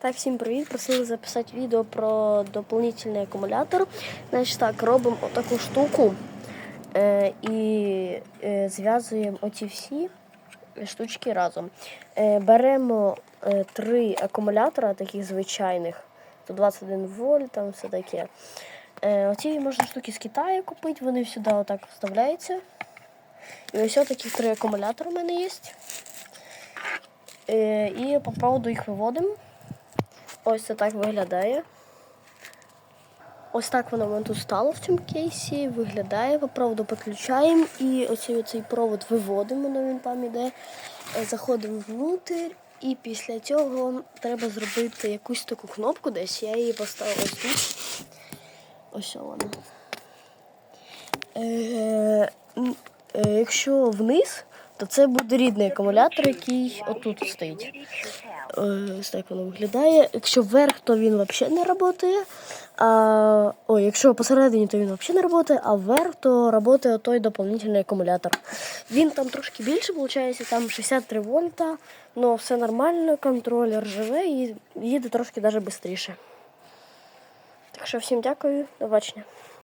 Так, всім привіт! Просили записати відео про доповнительний акумулятор. Значить так, робимо отаку штуку е, і е, зв'язуємо оці всі штучки разом. Е, беремо е, три акумулятора, таких звичайних, 121 вольт, там все таке. Е, оці можна штуки з Китаю купити, вони сюди отак вставляються. І ось такі три акумулятори у мене є. Е, і по проводу їх виводимо. Ось це так виглядає. Ось так воно в мене тут стало в цьому кейсі. Виглядає, по підключаємо і оцей, оцей провод виводимо, ну він там іде. Е, Заходимо внутрь, і після цього треба зробити якусь таку кнопку десь. Я її поставила тут. Ось вона. Е, е, якщо вниз, то це буде рідний акумулятор, який отут стоїть. Е, Ось так воно виглядає. Якщо вверх, то він взагалі не працює. А, ой, якщо посередині, то він взагалі не працює, а вверх, то працює той доповнительний акумулятор. Він там трошки більше, виходить, там 63 вольта, але все нормально, контролер живе і їде трошки навіть швидше. Так що всім дякую, до бачення.